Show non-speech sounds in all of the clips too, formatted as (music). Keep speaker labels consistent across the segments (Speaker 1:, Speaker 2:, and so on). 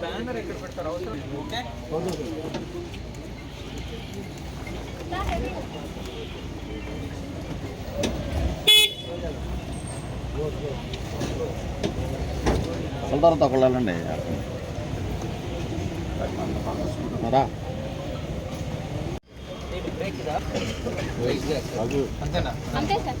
Speaker 1: Banner ఎక్కడ పెడతారు? అవసరం ఓకే?
Speaker 2: వెళ్తారు తక్కువలండి రా.
Speaker 1: నీకు బ్రేక్ ఇదా
Speaker 2: రాజు
Speaker 1: అంతేనా
Speaker 3: అంతే సార్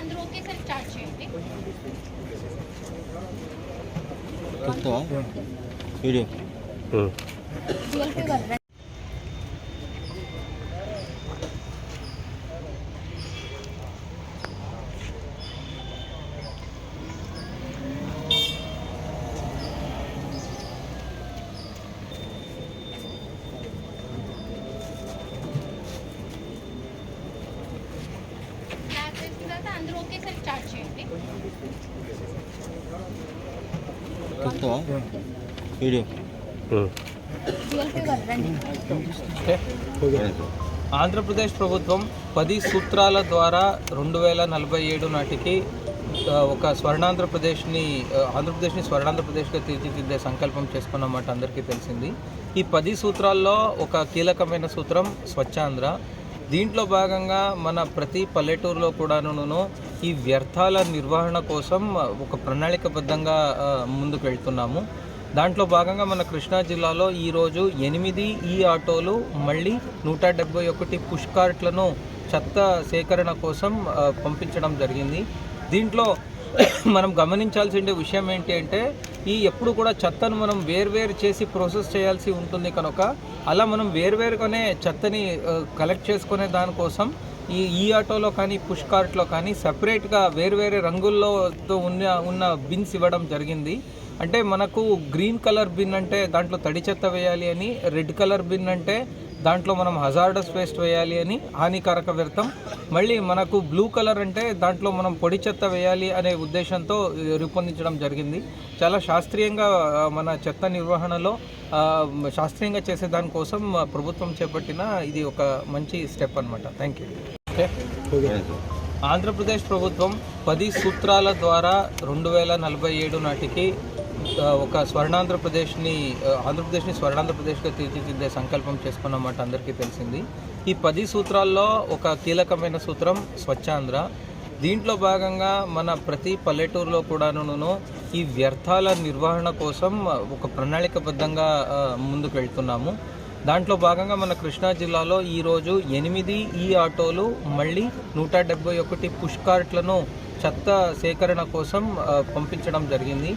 Speaker 3: అందరూ ఒకేసారి స్టార్ట్ చేయండి.
Speaker 2: వీడియో.
Speaker 3: అందరూ ఒకేసారి స్టార్ట్ చేయండి.
Speaker 2: చూస్తావా వీడియో.
Speaker 3: జిఎల్పి గారు రండి.
Speaker 1: ఆంధ్రప్రదేశ్ ప్రభుత్వం పది సూత్రాల ద్వారా రెండు వేల నలభై ఏడు నాటికి ఒక స్వర్ణాంధ్రప్రదేశ్ని ఆంధ్రప్రదేశ్ని స్వర్ణాంధ్రప్రదేశ్గా తీర్చిదిద్దే సంకల్పం చేసుకున్నమాట అందరికీ తెలిసింది. ఈ పది సూత్రాల్లో ఒక కీలకమైన సూత్రం స్వచ్ఛాంధ్ర. దీంట్లో భాగంగా మన ప్రతి పల్లెటూరులో కూడాను ఈ వ్యర్థాల నిర్వహణ కోసం ఒక ప్రణాళికబద్ధంగా ముందుకు వెళ్తున్నాము. దాంట్లో భాగంగా మన కృష్ణా జిల్లాలో ఈరోజు ఎనిమిది ఈ ఆటోలు మళ్ళీ నూట డెబ్బై ఒకటి పుష్ కార్ట్లను చెత్త సేకరణ కోసం పంపించడం జరిగింది. దీంట్లో మనం గమనించాల్సిన విషయం ఏంటి అంటే ఈ ఎప్పుడు కూడా చెత్తను మనం వేర్వేరు చేసి ప్రాసెస్ చేయాల్సి ఉంటుంది కనుక అలా మనం వేర్వేరుగానే చెత్తని కలెక్ట్ చేసుకునే దానికోసం ఈ ఈ ఆటోలో కానీ పుష్ కార్ట్లో కానీ సపరేట్గా వేర్వేరే రంగుల్లోతో ఉన్న ఉన్న బిన్స్ ఇవ్వడం జరిగింది. అంటే మనకు గ్రీన్ కలర్ బిన్ అంటే దాంట్లో తడి చెత్త వేయాలి అని రెడ్ కలర్ బిన్ అంటే దాంట్లో మనం హజార్డస్ వేస్ట్ వేయాలి అని హానికారక వ్యర్థం. మళ్ళీ మనకు బ్లూ కలర్ అంటే దాంట్లో మనం పొడి చెత్త వేయాలి అనే ఉద్దేశంతో రూపొందించడం జరిగింది. చాలా శాస్త్రీయంగా మన చెత్త నిర్వహణలో శాస్త్రీయంగా చేసే దానికోసం ప్రభుత్వం చేపట్టిన ఇది ఒక మంచి స్టెప్ అనమాట థ్యాంక్ యూ ఓకే ఆంధ్రప్రదేశ్ ప్రభుత్వం పది సూత్రాల ద్వారా రెండు వేల నలభై ఏడు నాటికి ఒక స్వర్ణాంధ్రప్రదేశ్ని ఆంధ్రప్రదేశ్ని స్వర్ణాంధ్రప్రదేశ్గా తీర్చిదిద్దే సంకల్పం చేసుకున్నమాట అందరికీ తెలిసింది. ఈ పది సూత్రాల్లో ఒక కీలకమైన సూత్రం స్వచ్ఛాంధ్ర. దీంట్లో భాగంగా మన ప్రతి పల్లెటూరులో కూడాను ఈ వ్యర్థాల నిర్వహణ కోసం ఒక ప్రణాళికబద్ధంగా ముందుకు వెళ్తున్నాము. దాంట్లో భాగంగా మన కృష్ణా జిల్లాలో ఈరోజు ఎనిమిది ఈ ఆటోలు మళ్ళీ నూట డెబ్బై ఒకటి పుష్కార్ట్లను చెత్త సేకరణ కోసం పంపించడం జరిగింది.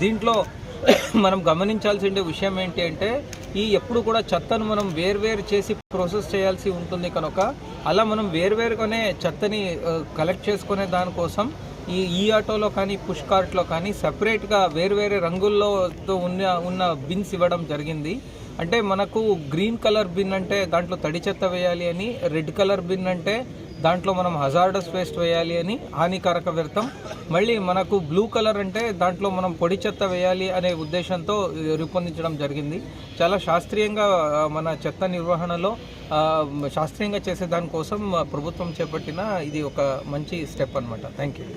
Speaker 1: దీంట్లో (coughs) మనం గమనించాల్సిన విషయం ఏంటి అంటే ఈ ఎప్పుడు కూడా చెత్తను మనం వేర్వేరు చేసి ప్రాసెస్ చేయాల్సి ఉంటుంది కనుక అలా మనం వేర్వేరుగానే చెత్తని కలెక్ట్ చేసుకునే దానికోసం ఈ ఈ ఆటోలో కానీ పుష్ కార్ట్లో కానీ సపరేట్గా వేర్వేరే రంగుల్లోతో ఉన్న ఉన్న బిన్స్ ఇవ్వడం జరిగింది. అంటే మనకు గ్రీన్ కలర్ బిన్ అంటే దాంట్లో తడి చెత్త వేయాలి అని రెడ్ కలర్ బిన్ అంటే దాంట్లో మనం హజార్డస్ వేస్ట్ వేయాలి అని హానికారక వ్యర్థం. మళ్ళీ మనకు బ్లూ కలర్ అంటే దాంట్లో మనం పొడి చెత్త వేయాలి అనే ఉద్దేశంతో రూపొందించడం జరిగింది. చాలా శాస్త్రీయంగా మన చెత్త నిర్వహణలో శాస్త్రీయంగా చేసే దానికోసం ప్రభుత్వం చేపట్టిన ఇది ఒక మంచి స్టెప్ అనమాట థ్యాంక్ యూ